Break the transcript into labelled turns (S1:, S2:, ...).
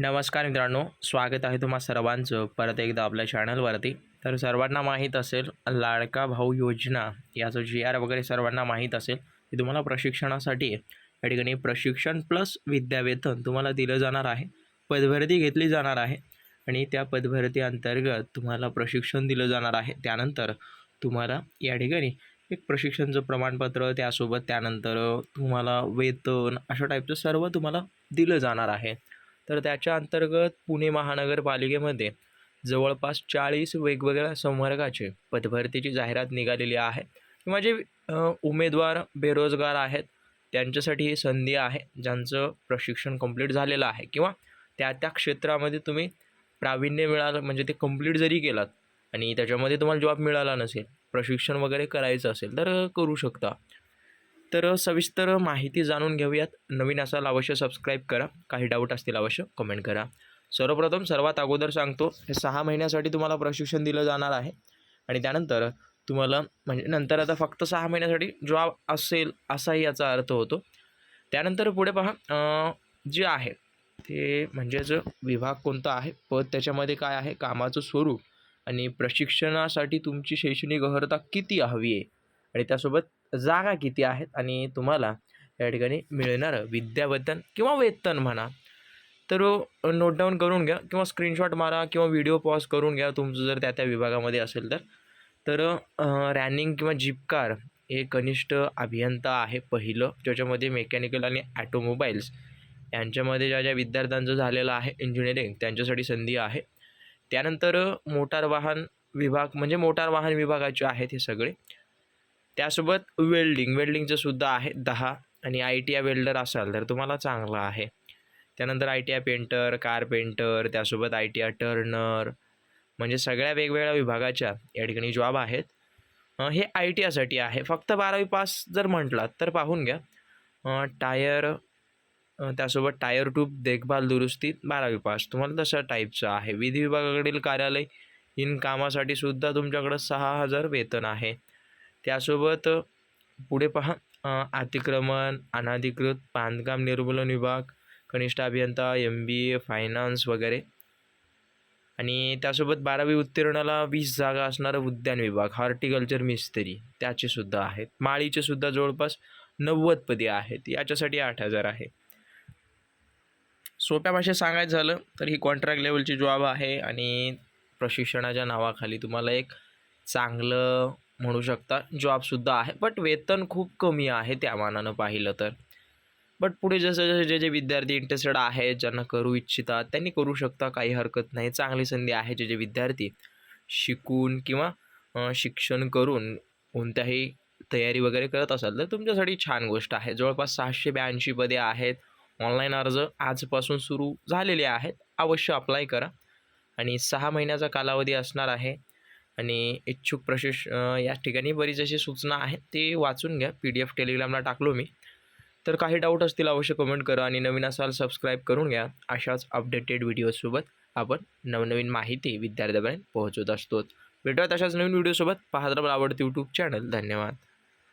S1: नमस्कार मित्रांनो स्वागत आहे तुम्हा सर्वांचं. परत एकदा आपल्या चॅनलवरती तर सर्वांना माहीत असेल लाडका भाऊ योजना याचं जी आर वगैरे सर्वांना माहीत असेल की तुम्हाला प्रशिक्षणासाठी या ठिकाणी प्रशिक्षण प्लस विद्यावेतन तुम्हाला दिलं जाणार आहे. पदभरती घेतली जाणार आहे आणि त्या पदभरती अंतर्गत तुम्हाला प्रशिक्षण दिलं जाणार आहे. त्यानंतर तुम्हाला या ठिकाणी एक प्रशिक्षणचं प्रमाणपत्र त्यासोबत त्यानंतर तुम्हाला वेतन अशा टाईपचं सर्व तुम्हाला दिलं जाणार आहे. तर त्याच्या अंतर्गत पुणे महानगरपालिकेमध्ये जवळपास चाळीस वेगवेगळ्या संवर्गाचे पदभरतीची जाहिरात निघालेली आहे. म्हणजे, किंवा जे उमेदवार बेरोजगार आहेत त्यांच्यासाठी ही संधी आहे ज्यांचं प्रशिक्षण कंप्लीट झालेलं आहे. किंवा त्या त्या क्षेत्रामध्ये तुम्ही प्रावीण्य मिळालं म्हणजे ते कंप्लीट जरी केलात आणि त्याच्यामध्ये तुम्हाला जॉब मिळाला नसेल प्रशिक्षण वगैरे करायचं असेल तर करू शकता. तर सविस्तर माहिती जाणून घेऊयात. नवीन असाल अवश्य सबस्क्राईब करा. काही डाऊट असतील अवश्य कमेंट करा. सर्वप्रथम सर्वात अगोदर सांगतो हे सहा महिन्यासाठी तुम्हाला प्रशिक्षण दिलं जाणार आहे. आणि त्यानंतर तुम्हाला म्हणजे नंतर आता फक्त सहा महिन्यासाठी जॉब असेल असाही याचा अर्थ होतो. त्यानंतर पुढे पहा जे आहे ते म्हणजेच विभाग कोणता आहे? पद त्याच्यामध्ये काय आहे? कामाचं स्वरूप आणि प्रशिक्षणासाठी तुमची शैक्षणिक अर्हता किती हवी आहे? आणि त्यासोबत जागा किती आहेत आणि तुम्हाला या ठिकाणी मिळणारं विद्यावेतन किंवा वेतन म्हणा. तर नोट डाऊन करून घ्या किंवा स्क्रीनशॉट मारा किंवा व्हिडिओ पॉज करून घ्या तुमचं जर त्या त्या विभागामध्ये असेल तर. तर रॅनिंग किंवा जिपकार हे कनिष्ठ अभियंता आहे पहिलं ज्याच्यामध्ये मेकॅनिकल आणि ॲटोमोबाईल्स यांच्यामध्ये ज्या ज्या विद्यार्थ्यांचं झालेलं आहे इंजिनिअरिंग त्यांच्यासाठी संधी आहे. त्यानंतर मोटार वाहन विभाग म्हणजे मोटार वाहन विभागाचे आहेत हे सगळे. त्यासोबत वेल्डिंग वेल्डिंगचं सुद्धा आहे दहा आणि आय टी आय वेल्डर असाल तर तुम्हाला चांगलं आहे. त्यानंतर I T I painter carpenter त्यासोबत आय टी आय टर्नर म्हणजे सगळ्या वेगवेगळ्या विभागाच्या या ठिकाणी जॉब आहेत. हे आय टी आयसाठी आहे. फक्त बारावी पास जर म्हटलात तर पाहून घ्या. टायर त्यासोबत टायर ट्यूब देखभाल दुरुस्ती बारावी पास. तुम्हाला तशा टाईपचं आहे. विधी विभागाकडील कार्यालय इन कामासाठी सुद्धा तुमच्याकडं सहा हजार वेतन आहे. त्यासोबत पुढे पहा अतिक्रमण अनाधिकृत बांधकाम निर्मूलन विभाग कनिष्ठ अभियंता एम बी ए फायनान्स वगैरे. आणि त्यासोबत बारावी उत्तीर्णाला वीस जागा असणारा उद्यान विभाग हॉर्टिकल्चर मिस्त्री. त्याचे सुद्धा आहेत. माळीचे सुद्धा जवळपास नव्वद पदे आहेत. याच्यासाठी आठ हजार आहे. सोप्या भाषेत सांगायचं झालं तर ही कॉन्ट्रॅक्ट लेवलची जॉब आहे आणि प्रशिक्षणाच्या नावाखाली तुम्हाला एक चांगलं म्हणू शकता. जॉबसुद्धा आहे बट वेतन खूप कमी आहे त्या मानानं पाहिलं तर. बट पुढे जसं जसं जे जे विद्यार्थी इंटरेस्टेड आहेत ज्यांना करू इच्छितात त्यांनी करू शकता काही हरकत नाही. चांगली संधी आहे जे जे विद्यार्थी शिकून किंवा शिक्षण करून कोणत्याही तयारी वगैरे करत असाल तर तुमच्यासाठी छान गोष्ट आहे. जवळपास सहाशे ब्याऐंशी पदे आहेत. ऑनलाईन अर्ज आजपासून सुरू झालेले आहेत. अवश्य अप्लाय करा. आणि सहा महिन्याचा कालावधी असणार आहे. आणि इच्छुक प्रशिक्ष या ठिकाणी बरीच अशी सूचना आहेत ते वाचून घ्या. पी डी एफ टेलिग्रामला टाकलो मी. तर काही डाऊट असतील अवश्य कमेंट करा आणि नवीन असाल सबस्क्राईब करून घ्या. अशाच अपडेटेड व्हिडिओसोबत आपण नवनवीन माहिती विद्यार्थ्यापर्यंत पोहोचवत असतो. भेटूयात अशाच नवीन व्हिडिओसोबत पाहत राहा आवडते यूट्यूब चॅनल धन्यवाद.